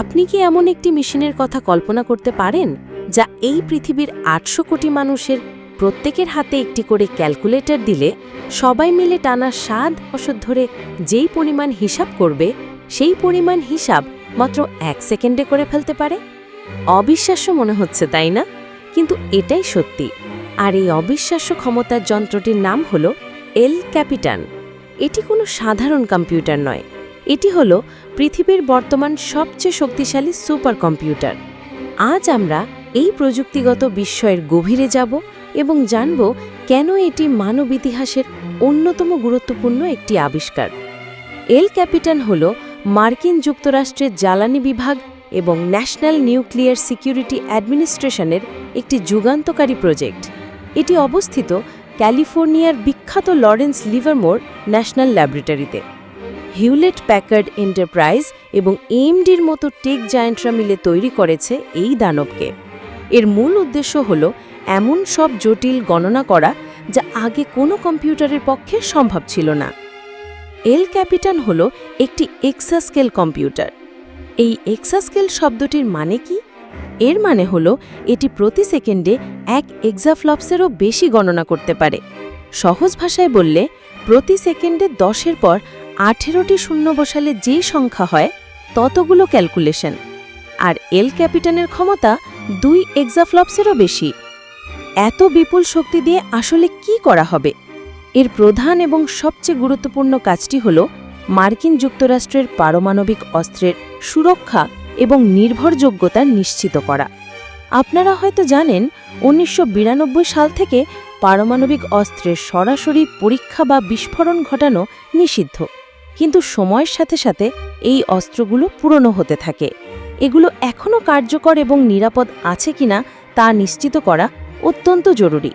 আপনি কি এমন একটি মেশিনের কথা কল্পনা করতে পারেন, যা এই পৃথিবীর আটশো কোটি মানুষের প্রত্যেকের হাতে একটি করে ক্যালকুলেটর দিলে সবাই মিলে টানা সাত বছর ধরে যেই পরিমাণ হিসাব করবে, সেই পরিমাণ হিসাব মাত্র এক সেকেন্ডে করে ফেলতে পারে? অবিশ্বাস্য মনে হচ্ছে, তাই না? কিন্তু এটাই সত্যি। আর এই অবিশ্বাস্য ক্ষমতার যন্ত্রটির নাম হল এল ক্যাপিটান। এটি কোনো সাধারণ কম্পিউটার নয়। এটি হল পৃথিবীর বর্তমান সবচেয়ে শক্তিশালী সুপার কম্পিউটার আজ আমরা এই প্রযুক্তিগত বিস্ময়ের গভীরে যাব এবং জানব কেন এটি মানব ইতিহাসের অন্যতম গুরুত্বপূর্ণ একটি আবিষ্কার। এল ক্যাপিটান হল মার্কিন যুক্তরাষ্ট্রের জ্বালানি বিভাগ এবং ন্যাশনাল নিউক্লিয়ার সিকিউরিটি অ্যাডমিনিস্ট্রেশনের একটি যুগান্তকারী প্রজেক্ট। এটি অবস্থিত ক্যালিফোর্নিয়ার বিখ্যাত লরেন্স লিভারমোর ন্যাশনাল ল্যাবরেটরিতে। হিউলেট প্যাকার্ড এন্টারপ্রাইজ এবং এমডির মতো টেক জায়ান্টরা মিলে তৈরি করেছে এই দানবকে। এর মূল উদ্দেশ্য হল এমন সব জটিল গণনা করা যা আগে কোনো কম্পিউটারের পক্ষে সম্ভব ছিল না। এল ক্যাপিটান হল একটি এক্সাস্কেল কম্পিউটার। এই এক্সাস্কেল শব্দটির মানে কি? এর মানে হল এটি প্রতি সেকেন্ডে এক এক্সাফ্লপসেরও বেশি গণনা করতে পারে। সহজ ভাষায় বললে, প্রতি সেকেন্ডে দশের পর আঠেরোটি শূন্য বসালে যে সংখ্যা হয়, ততগুলো ক্যালকুলেশন। আর এল ক্যাপিটানের ক্ষমতা দুই এক্সাফ্লপসেরও বেশি। এত বিপুল শক্তি দিয়ে আসলে কি করা হবে? এর প্রধান এবং সবচেয়ে গুরুত্বপূর্ণ কাজটি হল মার্কিন যুক্তরাষ্ট্রের পারমাণবিক অস্ত্রের সুরক্ষা এবং নির্ভরযোগ্যতা নিশ্চিত করা। আপনারা হয়তো জানেন, উনিশশো বিরানব্বই সাল থেকে পারমাণবিক অস্ত্রের সরাসরি পরীক্ষা বা বিস্ফোরণ ঘটানো নিষিদ্ধ। কিন্তু সময়ের সাথে সাথে এই অস্ত্রগুলো পুরনো হতে থাকে। এগুলো এখনও কার্যকর এবং নিরাপদ আছে কিনা তা নিশ্চিত করা অত্যন্ত জরুরি।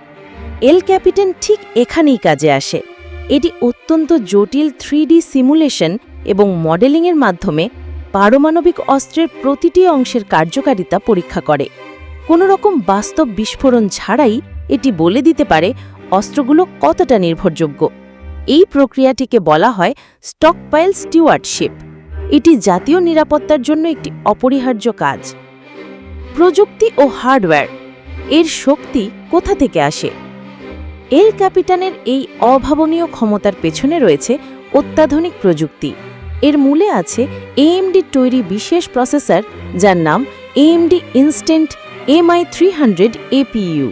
এল ক্যাপিটেন ঠিক এখানেই কাজে আসে। এটি অত্যন্ত জটিল থ্রি সিমুলেশন এবং মডেলিংয়ের মাধ্যমে পারমাণবিক অস্ত্রের প্রতিটি অংশের কার্যকারিতা পরীক্ষা করে। কোনো রকম বাস্তব বিস্ফোরণ ছাড়াই এটি বলে দিতে পারে অস্ত্রগুলো কতটা নির্ভরযোগ্য। এই প্রক্রিয়াটিকে বলা হয় স্টকপাইল স্টিওয়ার্ডশিপ এটি জাতীয় নিরাপত্তার জন্য একটি অপরিহার্য কাজ। প্রযুক্তি ও হার্ডওয়্যার, এর শক্তি কোথা থেকে আসে? এল ক্যাপিটানের এই অভাবনীয় ক্ষমতার পেছনে রয়েছে অত্যাধুনিক প্রযুক্তি। এর মূলে আছে এএমডি তৈরি বিশেষ প্রসেসর যার নাম AMD instant MI three hundred APU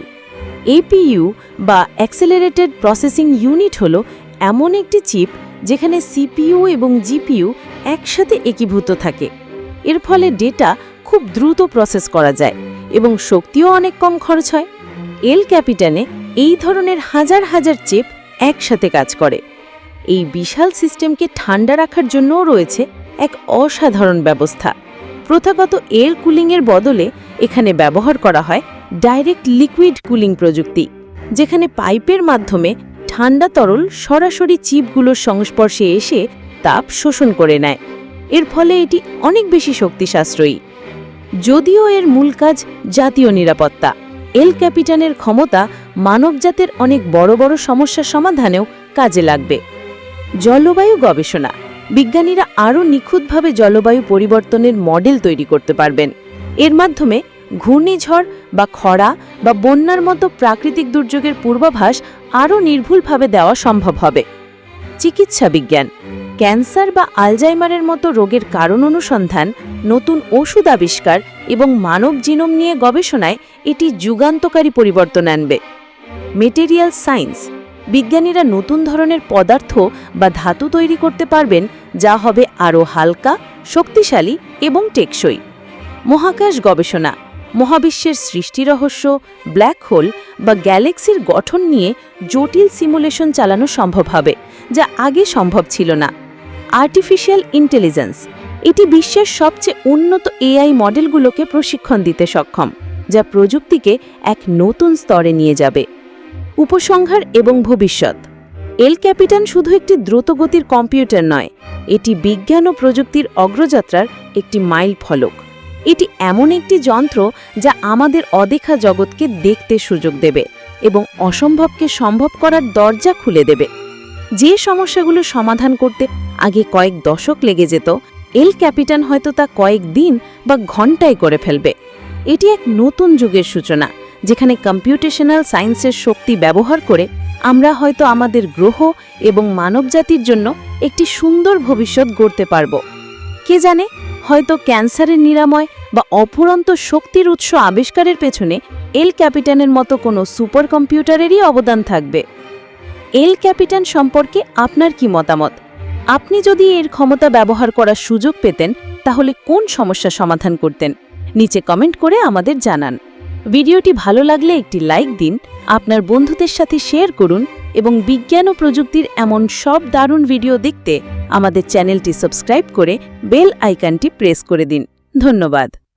APU বা অ্যাক্সেলারেটেড প্রসেসিং ইউনিট হল এমন একটি চিপ যেখানে সিপিইউ এবং জিপিইউ একসাথে একীভূত থাকে। এর ফলে ডেটা খুব দ্রুত প্রসেস করা যায় এবং শক্তিও অনেক কম খরচ হয়। এল ক্যাপিটানে এই ধরনের হাজার হাজার চিপ একসাথে কাজ করে। এই বিশাল সিস্টেমকে ঠান্ডা রাখার জন্যও রয়েছে এক অসাধারণ ব্যবস্থা। প্রথাগত এয়ার কুলিংয়ের বদলে এখানে ব্যবহার করা হয় ডাইরেক্ট লিকুইড কুলিং প্রযুক্তি, যেখানে পাইপের মাধ্যমে ঠান্ডা তরল সরাসরি চিপগুলোর সংস্পর্শে এসে তাপ শোষণ করে নেয়। এর ফলে এটি অনেক বেশি শক্তি সাশ্রয়ী যদিও এর মূল কাজ জাতীয় নিরাপত্তা। এল ক্যাপিটানের ক্ষমতা মানবজাতের অনেক বড় বড় সমস্যার সমাধানেও কাজে লাগবে। জলবায়ু গবেষণা। বিজ্ঞানীরা আরও নিখুঁতভাবে জলবায়ু পরিবর্তনের মডেল তৈরি করতে পারবেন। এর মাধ্যমে ঘূর্ণিঝড় বা খরা বা বন্যার মতো প্রাকৃতিক দুর্যোগের পূর্বাভাস আরও নির্ভুলভাবে দেওয়া সম্ভব হবে। চিকিৎসা বিজ্ঞান। ক্যান্সার বা আলজাইমারের মতো রোগের কারণ অনুসন্ধান, নতুন ওষুধ আবিষ্কার এবং মানব জিনোম নিয়ে গবেষণায় এটি যুগান্তকারী পরিবর্তন আনবে। মেটেরিয়াল সায়েন্স বিজ্ঞানীরা নতুন ধরনের পদার্থ বা ধাতু তৈরি করতে পারবেন, যা হবে আরও হালকা, শক্তিশালী এবং টেকসই। মহাকাশ গবেষণা। মহাবিশ্বের সৃষ্টি রহস্য ব্ল্যাক হোল বা গ্যালাক্সির গঠন নিয়ে জটিল সিমুলেশন চালানো সম্ভব হবে, যা আগে সম্ভব ছিল না। আর্টিফিশিয়াল ইন্টেলিজেন্স এটি বিশ্বের সবচেয়ে উন্নত এআই মডেলগুলোকে প্রশিক্ষণ দিতে সক্ষম, যা প্রযুক্তিকে এক নতুন স্তরে নিয়ে যাবে। উপসংহার এবং ভবিষ্যৎ, এল ক্যাপিটান শুধু একটি দ্রুতগতির কম্পিউটার নয়, এটি বিজ্ঞান ও প্রযুক্তির অগ্রযাত্রার একটি মাইল ফলক। এটি এমন একটি যন্ত্র যা আমাদের অদেখা জগৎকে দেখতে সুযোগ দেবে এবং অসম্ভবকে সম্ভব করার দরজা খুলে দেবে। যে সমস্যাগুলো সমাধান করতে আগে কয়েক দশক লেগে যেত, এল ক্যাপিটান হয়তো তা কয়েক দিন বা ঘন্টায় করে ফেলবে। এটি এক নতুন যুগের সূচনা, যেখানে কম্পিউটেশনাল সায়েন্সের শক্তি ব্যবহার করে আমরা হয়তো আমাদের গ্রহ এবং মানবজাতির জন্য একটি সুন্দর ভবিষ্যৎ গড়তে পারব। কে জানে হয়তো ক্যান্সারের নিরাময় বা অফুরন্ত শক্তির উৎস আবিষ্কারের পেছনে এল ক্যাপিটানের মতো কোনো সুপার কম্পিউটারেরই অবদান থাকবে। এল ক্যাপিটান সম্পর্কে আপনার কি মতামত? আপনি যদি এর ক্ষমতা ব্যবহার করার সুযোগ পেতেন, তাহলে কোন সমস্যা সমাধান করতেন? নিচে কমেন্ট করে আমাদের জানান। ভিডিওটি ভালো লাগলে একটি লাইক দিন, আপনার বন্ধুদের সাথে শেয়ার করুন এবং বিজ্ঞান ও প্রযুক্তির এমন সব দারুণ ভিডিও দেখতে আমাদের চ্যানেলটি সাবস্ক্রাইব করে বেল আইকনটি প্রেস করে দিন। ধন্যবাদ।